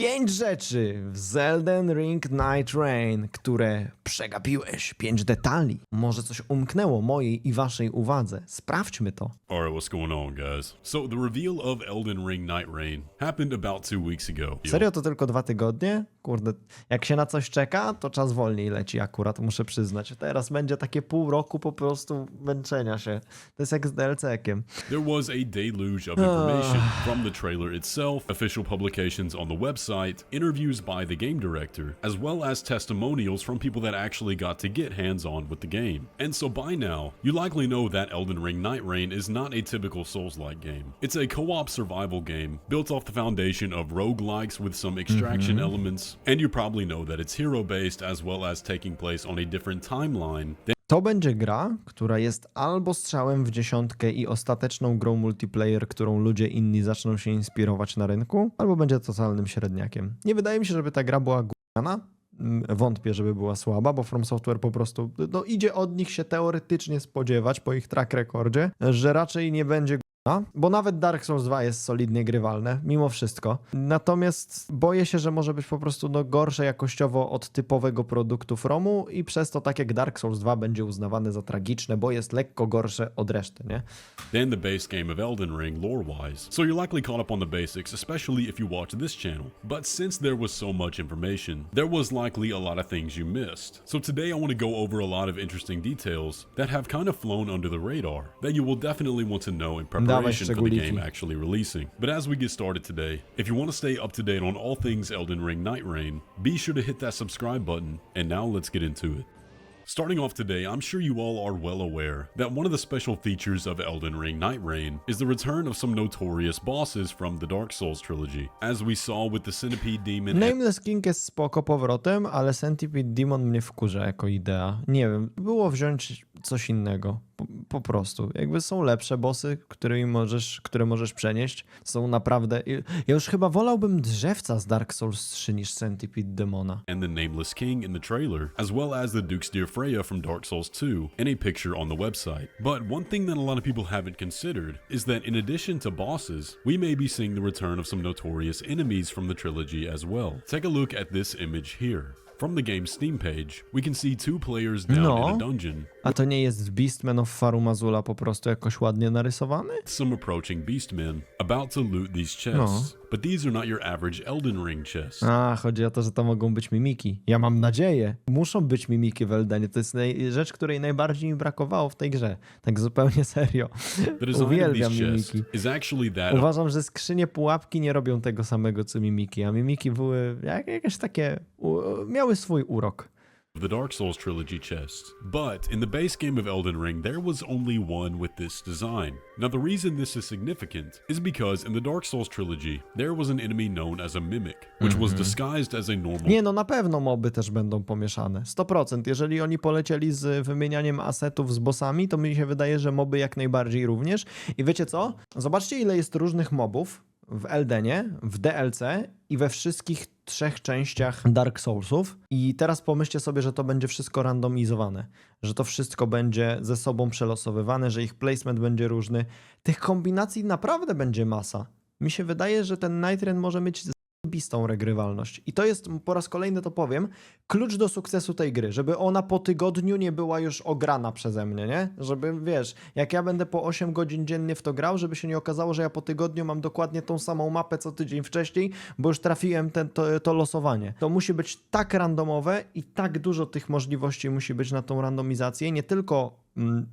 Pięć rzeczy w Zelden Ring Night Rain, które przegapiłeś. Pięć detali. Może coś umknęło mojej i waszej uwadze. Sprawdźmy to. Alright, what's going on, guys? So, the reveal of Elden Ring Night Rain happened about two weeks ago. Serio to tylko dwa tygodnie? Kurde, jak się na coś czeka, to czas wolniej leci akurat, muszę przyznać. Teraz będzie takie pół roku po prostu męczenia się. To jest jak z DLC-kiem. There was a deluge of information from the trailer itself, official publications on the website, interviews by the game director, as well as testimonials from people that actually got to get hands on with the game. And so by now, you likely know that Elden Ring Night Rain is not a typical Souls like game. It's a co op survival game built off the foundation of roguelikes with some extraction mm-hmm. elements, and you probably know that it's hero based as well as taking place on a different timeline than To będzie gra, która jest albo strzałem w dziesiątkę i ostateczną grą multiplayer, którą ludzie inni zaczną się inspirować na rynku, albo będzie totalnym średniakiem. Nie wydaje mi się, żeby ta gra była gówniana. Mm, Wątpię, żeby była słaba, bo From Software po prostu no, idzie od nich się teoretycznie spodziewać po ich track rekordzie, że raczej nie będzie gówna, bo nawet Dark Souls 2 jest solidnie grywalne, mimo wszystko. Natomiast boję się, że może być po prostu no, gorsze jakościowo od typowego produktu Fromu i przez to tak jak Dark Souls 2 będzie uznawane za tragiczne, bo jest lekko gorsze od reszty, nie? than the base game of Elden Ring lore wise. So you're likely caught up on the basics, especially if you watch this channel. But since there was so much information, there was likely a lot of things you missed. So today I want to go over a lot of interesting details that have kind of flown under the radar that you will definitely want to know in preparation for the game actually releasing. But as we get started today, if you want to stay up to date on all things Elden Ring Night Rain, be sure to hit that subscribe button. And now let's get into it. Starting off today, I'm sure you all are well aware that one of the special features of Elden Ring Night Rain is the return of some notorious bosses from the Dark Souls trilogy, as we saw with the Centipede Demon Nameless King jest spoko powrotem, ale Centipede Demon mnie wkurza jako idea. Nie wiem, było wziąć coś innego. Po, po prostu. Jakby są lepsze bossy, którymi możesz, które możesz przenieść. Są naprawdę... Ja już chyba wolałbym drzewca z Dark Souls 3 niż Centipede Demona. and the Nameless King in the trailer, as well as the Duke's Dear Freya from Dark Souls 2 in a picture on the website. But one thing that a lot of people haven't considered is that in addition to bosses, we may be seeing the return of some notorious enemies from the trilogy as well. Take a look at this image here. From the game's Steam page, we can see two players down in No. a dungeon A to nie jest Beastman of Farumazula po prostu jakoś ładnie narysowany? some approaching beastmen about to loot these chests. But these are not your average Elden Ring chests. A, chodzi o to, że to mogą być mimiki. Ja mam nadzieję. Muszą być mimiki w Eldenie. To jest rzecz, której najbardziej mi brakowało w tej grze. Tak zupełnie serio. Uwielbiam mimiki. Uważam, że skrzynie pułapki nie robią tego samego co mimiki, a mimiki były jak, jakieś takie. U, miały swój urok. The Dark Souls trilogy chests. But in the base game of Elden Ring, there was only one with this design. Now, the reason this is significant is because in the Dark Souls trilogy, there was an enemy known as a mimic, which was disguised as a normal Nie, no na pewno moby też będą pomieszane. 100%. Jeżeli oni polecieli z wymienianiem asetów z bossami, to mi się wydaje, że moby jak najbardziej również. I wiecie co? Zobaczcie, ile jest różnych mobów w Eldenie, w DLC i we wszystkich trzech częściach Dark Soulsów. I teraz pomyślcie sobie, że to będzie wszystko randomizowane, że to wszystko będzie ze sobą przelosowywane, że ich placement będzie różny. Tych kombinacji naprawdę będzie masa. Mi się wydaje, że ten Night może mieć zajebistą regrywalność. I to jest, po raz kolejny to powiem, klucz do sukcesu tej gry, żeby ona po tygodniu nie była już ograna przeze mnie, nie? Żeby, wiesz, jak ja będę po 8 godzin dziennie w to grał, żeby się nie okazało, że ja po tygodniu mam dokładnie tą samą mapę co tydzień wcześniej, bo już trafiłem ten, to, to losowanie. To musi być tak randomowe i tak dużo tych możliwości musi być na tą randomizację, nie tylko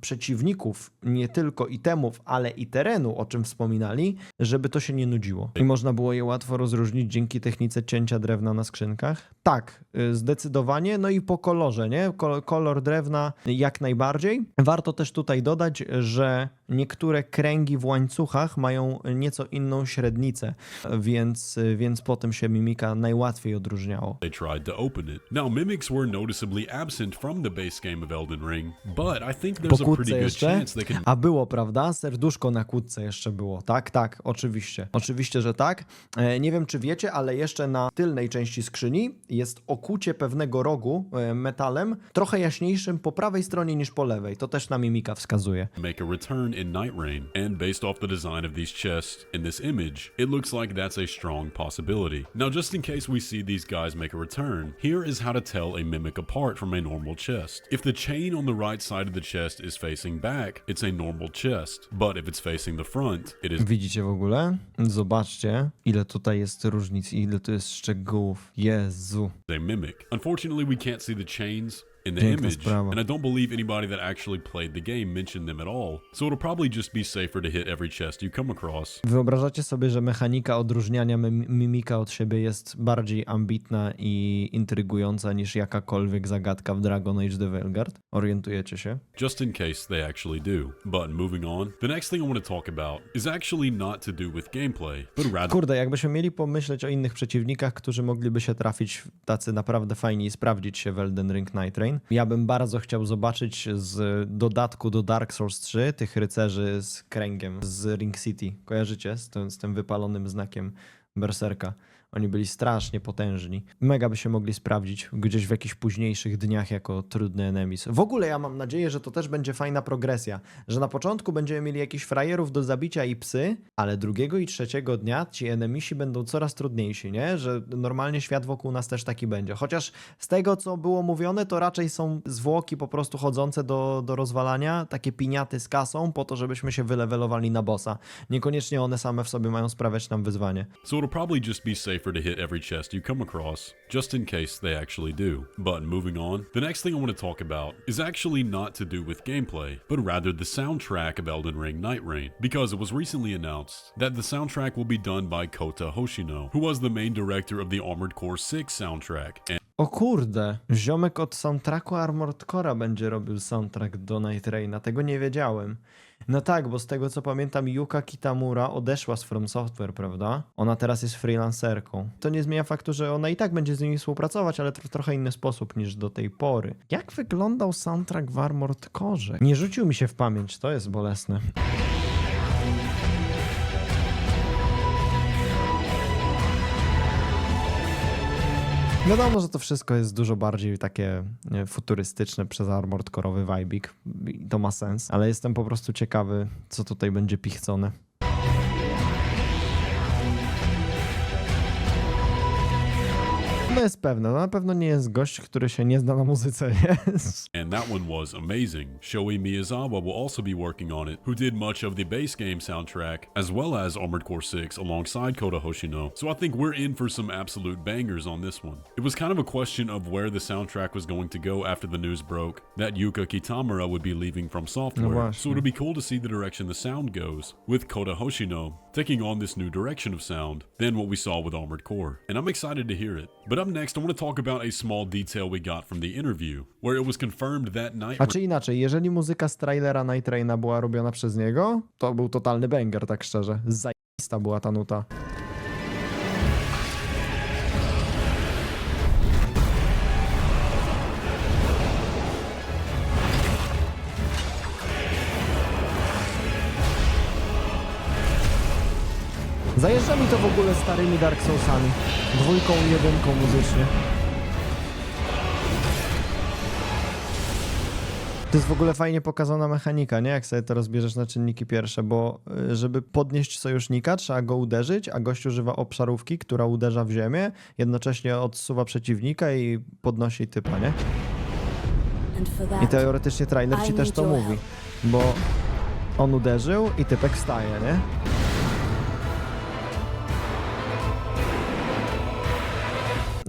przeciwników, nie tylko itemów, ale i terenu, o czym wspominali, żeby to się nie nudziło. I można było je łatwo rozróżnić dzięki technice cięcia drewna na skrzynkach? Tak, y, zdecydowanie. No i po kolorze, nie? Ko- Kolor drewna jak najbardziej. Warto też tutaj dodać, że niektóre kręgi w łańcuchach mają nieco inną średnicę, więc, więc potem się mimika najłatwiej odróżniało. they tried to open it. Now, mimics were noticeably absent from the base game of Elden Ring, but I think Po kłódce jeszcze? A było, prawda? Serduszko na kłódce jeszcze było. Tak, tak, oczywiście. Oczywiście, że tak. E, nie wiem, czy wiecie, ale jeszcze na tylnej części skrzyni jest okucie pewnego rogu e, metalem, trochę jaśniejszym po prawej stronie niż po lewej. To też na mimika wskazuje. make a return in Night Rain, and based off the design of these chests in this image, it looks like that's a strong possibility. Now, just in case we see these guys make a return, here is how to tell a mimic apart from a normal chest. If the chain on the right side of the chest is facing back, it's a normal chest, but if it's facing the front, it is Widzicie w ogóle? Zobaczcie, ile tutaj jest różnic, ile tu jest szczegółów. Jezu. a mimic. Unfortunately, we can't see the chains in the Piękna image, sprawa. and I don't believe anybody that actually played the game mentioned them at all, so it'll probably just be safer to hit every chest you come across. Wyobrażacie sobie, że mechanika odróżniania mim- mimika od siebie jest bardziej ambitna i intrygująca niż jakakolwiek zagadka w Dragon Age The Veilguard? Orientujecie się? just in case they actually do. But moving on, the next thing I want to talk about is actually not to do with gameplay, but rather Kurde, jakbyśmy mieli pomyśleć o innych przeciwnikach, którzy mogliby się trafić tacy naprawdę fajni i sprawdzić się w Elden Ring Night Rain. Ja bym bardzo chciał zobaczyć z dodatku do Dark Souls 3 tych rycerzy z kręgiem z Ring City. Kojarzycie? Z tym, z tym wypalonym znakiem berserka. Oni byli strasznie potężni. Mega by się mogli sprawdzić gdzieś w jakichś późniejszych dniach jako trudny enemis. W ogóle ja mam nadzieję, że to też będzie fajna progresja, że na początku będziemy mieli jakichś frajerów do zabicia i psy, ale drugiego i trzeciego dnia ci enemisi będą coraz trudniejsi, nie? Że normalnie świat wokół nas też taki będzie. Chociaż z tego, co było mówione, to raczej są zwłoki po prostu chodzące do, do rozwalania, takie piniaty z kasą, po to, żebyśmy się wylewelowali na bossa. Niekoniecznie one same w sobie mają sprawiać nam wyzwanie. so it'll probably just be safer to hit every chest you come across, just in case they actually do. But moving on, the next thing I want to talk about is actually not to do with gameplay, but rather the soundtrack of Elden Ring Night Rain, because it was recently announced that the soundtrack will be done by Kota Hoshino, who was the main director of the Armored Core 6 soundtrack, and O kurde, ziomek od soundtracku Armored Core'a będzie robił soundtrack do Night Raina, tego nie wiedziałem. No tak, bo z tego co pamiętam Yuka Kitamura odeszła z From Software, prawda? Ona teraz jest freelancerką. To nie zmienia faktu, że ona i tak będzie z nimi współpracować, ale w trochę inny sposób niż do tej pory. Jak wyglądał soundtrack w Armored Core? Nie rzucił mi się w pamięć, to jest bolesne. Wiadomo, że to wszystko jest dużo bardziej takie futurystyczne przez Armored Core'owy. I to ma sens, ale jestem po prostu ciekawy, co tutaj będzie pichcone. No jest pewne, no na pewno nie jest gość, który się nie zna na muzyce, jest. And that one was amazing. Shoei Miyazawa will also be working on it, who did much of the base game soundtrack, as well as Armored Core 6 alongside Kota Hoshino. So I think we're in for some absolute bangers on this one. It was kind of a question of where the soundtrack was going to go after the news broke that Yuka Kitamura would be leaving from software. właśnie. so it'll be cool to see the direction the sound goes, with Kota Hoshino taking on this new direction of sound than what we saw with Armored Core. And I'm excited to hear it. But up next, I want to talk about a small detail we got from the interview, where it was confirmed that night. A czy inaczej, jeżeli muzyka z trailera Night Raina była robiona przez niego, to był totalny banger, tak szczerze. Zajista była ta nuta. Zajeżdża mi to w ogóle starymi Dark Soulsami. Dwójką i jedynką muzycznie. To jest w ogóle fajnie pokazana mechanika, nie? Jak sobie to rozbierzesz na czynniki pierwsze, bo y, żeby podnieść sojusznika, trzeba go uderzyć, a gość używa obszarówki, która uderza w ziemię, jednocześnie odsuwa przeciwnika i podnosi typa, nie? I teoretycznie trailer ci też to mówi, bo on uderzył i typek wstaje, nie?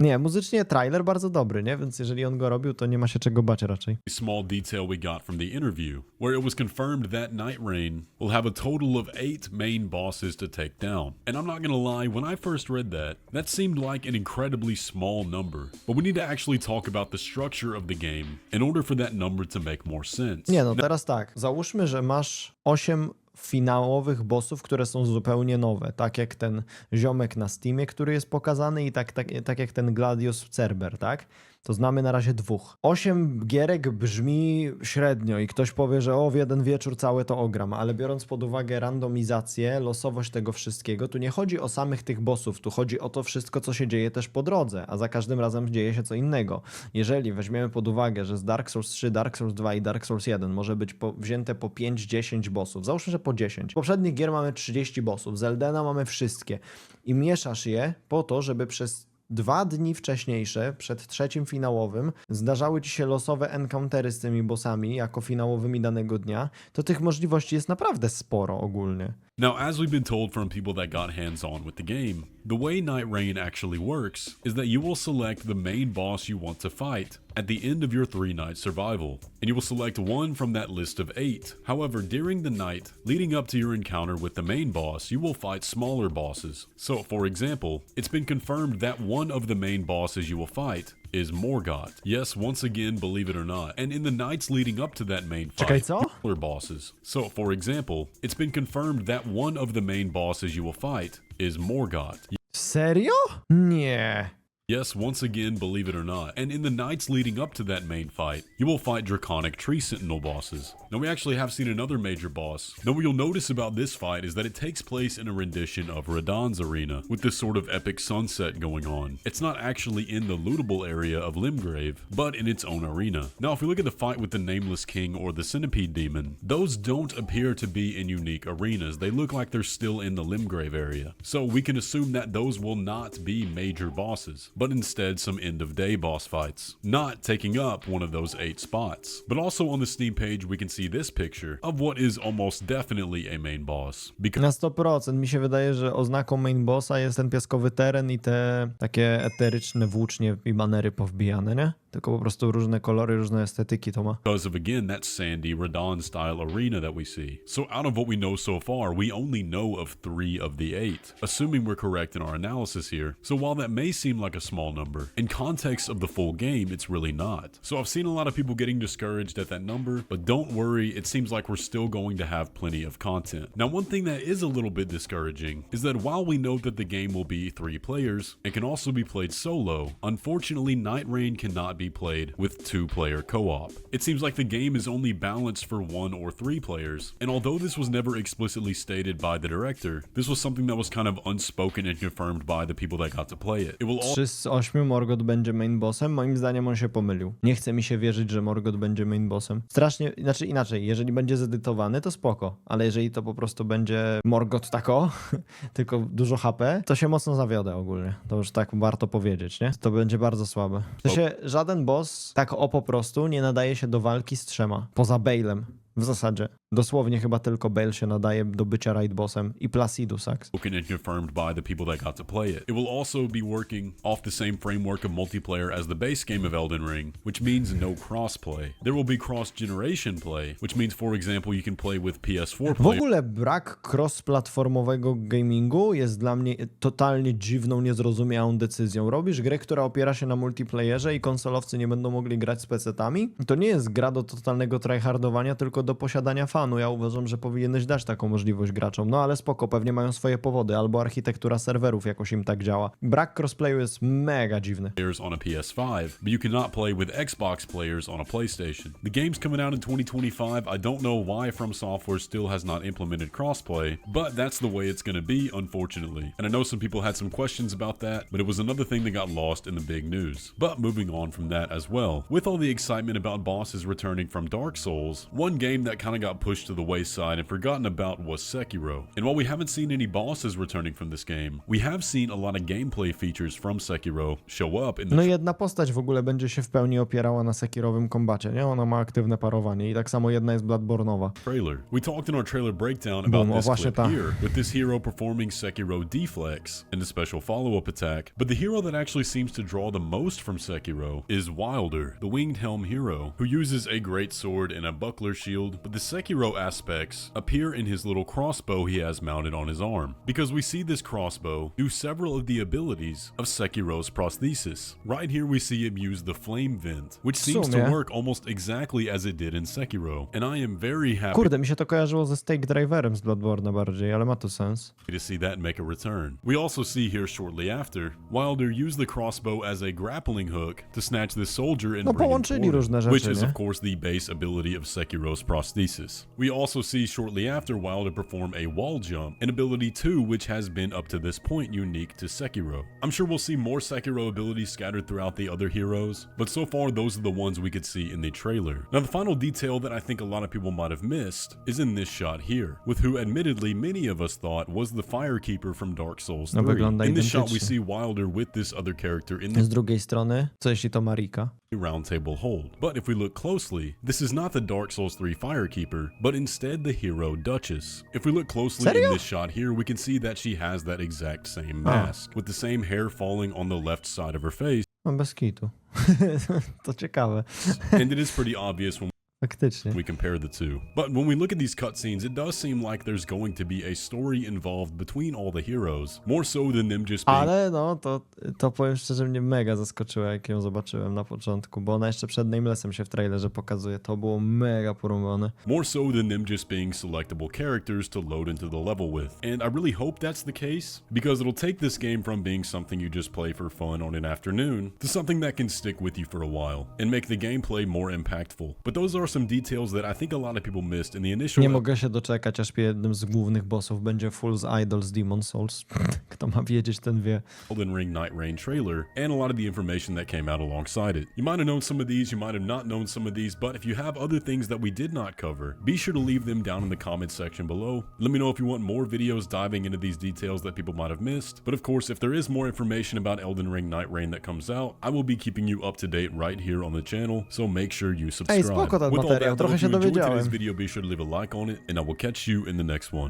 Nie, muzycznie trailer bardzo dobry, nie? Więc jeżeli on go robił, to nie ma się czego bać raczej. small detail we got from the interview, where it was confirmed that Night Rain will have a total of eight main bosses to take down. And I'm not gonna lie, when I first read that, that seemed like an incredibly small number. But we need to actually talk about the structure of the game in order for that number to make more sense. Nie no, teraz tak. Załóżmy, że masz 8 finałowych bossów, które są zupełnie nowe. Tak jak ten ziomek na Steamie, który jest pokazany i tak, tak, tak jak ten Gladius Cerber, tak? To znamy na razie dwóch. Osiem gierek brzmi średnio i ktoś powie, że o, w jeden wieczór całe to ogram, ale biorąc pod uwagę randomizację, losowość tego wszystkiego, tu nie chodzi o samych tych bossów, tu chodzi o to wszystko, co się dzieje też po drodze, a za każdym razem dzieje się co innego. Jeżeli weźmiemy pod uwagę, że z Dark Souls 3, Dark Souls 2 i Dark Souls 1 może być po, wzięte po 5-10 bossów, załóżmy, że po 10. W poprzednich gier mamy 30 bossów, z Eldena mamy wszystkie i mieszasz je po to, żeby przez dwa dni wcześniejsze, przed trzecim finałowym, zdarzały ci się losowe encountery z tymi bossami jako finałowymi danego dnia, to tych możliwości jest naprawdę sporo ogólnie. Now, as we've been told from people that got hands on with the game, the way Night Rain actually works is that you will select the main boss you want to fight at the end of your three night survival, and you will select one from that list of eight. However, during the night leading up to your encounter with the main boss, you will fight smaller bosses. So, for example, it's been confirmed that one of the main bosses you will fight is Morgoth. Yes, once again, believe it or not. And in the nights leading up to that main fight, smaller bosses. So, for example, it's been confirmed that one of the main bosses you will fight is Morgoth. Serio? Nie. Yes, once again, believe it or not. And in the nights leading up to that main fight, you will fight Draconic Tree Sentinel bosses. Now, we actually have seen another major boss. Now, what you'll notice about this fight is that it takes place in a rendition of Radon's arena, with this sort of epic sunset going on. It's not actually in the lootable area of Limgrave, but in its own arena. Now, if we look at the fight with the Nameless King or the Centipede Demon, those don't appear to be in unique arenas. They look like they're still in the Limgrave area. So we can assume that those will not be major bosses, but instead some end of day boss fights, not taking up one of those eight spots. But also on the Steam page, we can see this picture of what is almost definitely a main boss. Because Na 100%. Mi się wydaje, że oznaką main bossa jest ten piaskowy teren i te takie eteryczne włócznie i banery powbijane, nie? Tylko po prostu różne kolory, różne estetyki to ma. because of again that sandy Radon style arena that we see. So out of what we know so far, we only know of three of the eight, assuming we're correct in our analysis here. So while that may seem like a small number, in context of the full game, it's really not. So I've seen a lot of people getting discouraged at that number, but don't worry, it seems like we're still going to have plenty of content. Now, one thing that is a little bit discouraging is that while we know that the game will be three players, it can also be played solo. Unfortunately, Night Rain cannot be played with two player co op. It seems like the game is only balanced for one or three players, and although this was never explicitly stated by the director, this was something that was kind of unspoken and confirmed by the people that got to play it. It will all 3 z 8 Morgoth będzie main bossem. Moim zdaniem on się pomylił. Nie chce mi się wierzyć, że Morgoth będzie main bossem. Strasznie, znaczy inaczej, jeżeli będzie zedytowany, to spoko, ale jeżeli to po prostu będzie Morgoth tako, tylko dużo HP, to się mocno zawiodę ogólnie. To już tak warto powiedzieć, nie? To będzie bardzo słabe. W sensie żaden boss tak o po prostu nie nadaje się do walki z trzema, poza Balem. W zasadzie. Dosłownie chyba tylko Bale się nadaje do bycia raid bossem i Placidu Sax. and confirmed by the people that got to play it. It will also be working off the same framework of multiplayer as the base game of Elden Ring, which means no crossplay. There will be cross-generation play, which means, for example, you can play with PS4 W players. ogóle brak cross-platformowego gamingu jest dla mnie totalnie dziwną, niezrozumiałą decyzją. Robisz grę, która opiera się na multiplayerze i konsolowcy nie będą mogli grać z PC-tami? To nie jest gra do totalnego tryhardowania, tylko do posiadania fanu. Ja uważam, że powinieneś dać taką możliwość graczom. No ale spoko, pewnie mają swoje powody, albo architektura serwerów jakoś im tak działa. Brak crossplayu jest mega dziwny. on a PS5, but you cannot play with Xbox players on a PlayStation. The game's coming out in 2025. I don't know why From Software still has not implemented crossplay, but that's the way it's going to be, unfortunately. And I know some people had some questions about that, but it was another thing that got lost in the big news. But moving on from that as well, with all the excitement about bosses returning from Dark Souls, one game that kind of got pushed to the wayside and forgotten about was Sekiro. And while we haven't seen any bosses returning from this game, we have seen a lot of gameplay features from Sekiro show up in the No jedna postać w ogóle będzie się w pełni opierała na sekirowym kombacie, nie? Ona ma aktywne parowanie i tak samo jedna jest Bloodborne'owa. trailer. We talked in our trailer breakdown about Boom, this clip ta. here, with this hero performing Sekiro deflex in a special follow-up attack. But the hero that actually seems to draw the most from Sekiro is Wilder, the winged helm hero, who uses a great sword and a buckler shield shield, but the Sekiro aspects appear in his little crossbow he has mounted on his arm, because we see this crossbow do several of the abilities of Sekiro's prosthesis. Right here we see him use the flame vent, which seems to work almost exactly as it did in Sekiro, and I am very happy Kurde, mi się to kojarzyło ze Stake Driverem z Bloodborne bardziej, ale ma to sens. to see that make a return. We also see here shortly after, Wilder use the crossbow as a grappling hook to snatch the soldier and No, bring him połączyli him, różne which is nie? of course the base ability of Sekiro's prosthesis. We also see shortly after Wilder perform a wall jump, an ability too which has been up to this point unique to Sekiro. I'm sure we'll see more Sekiro abilities scattered throughout the other heroes, but so far those are the ones we could see in the trailer. Now the final detail that I think a lot of people might have missed is in this shot here, with who admittedly many of us thought was the Firekeeper from Dark Souls 3. wygląda In this shot we see Wilder with this other character in the Z drugiej strony, co jeśli to Marika? Round table hold. But if we look closely, this is not the Dark Souls 3 Firekeeper, but instead the hero Duchess. If we look closely Serio? in this shot here, we can see that she has that exact same ah. mask, with the same hair falling on the left side of her face, No bez kitu. to ciekawe. and it is pretty obvious when Faktycznie. we compare the two. But when we look at these cutscenes, it does seem like there's going to be a story involved between all the heroes, more so than them just being Ale no, to, to powiem szczerze, mnie mega zaskoczyło, jak ją zobaczyłem na początku, bo ona jeszcze przed Namelessem się w trailerze pokazuje. To było mega porąbane. more so than them just being selectable characters to load into the level with. And I really hope that's the case, because it'll take this game from being something you just play for fun on an afternoon to something that can stick with you for a while and make the gameplay more impactful. But those are some details that I think a lot of people missed in the initial Nie mogę się doczekać, aż jednym z głównych bossów będzie Fool's Idol z Demon Souls. Kto ma wiedzieć, ten wie. Elden Ring Night Rain trailer and a lot of the information that came out alongside it. You might have known some of these, you might have not known some of these, but if you have other things that we did not cover, be sure to leave them down in the comment section below. Let me know if you want more videos diving into these details that people might have missed. But of course, if there is more information about Elden Ring Night Rain that comes out, I will be keeping you up to date right here on the channel, so make sure you subscribe. spoko With all materiał, trochę się dowiedziałem.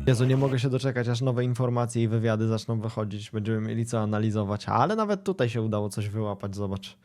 Jezu, nie mogę się doczekać, aż nowe informacje i wywiady zaczną wychodzić. Będziemy mieli co analizować, ale nawet tutaj się udało coś wyłapać, zobacz.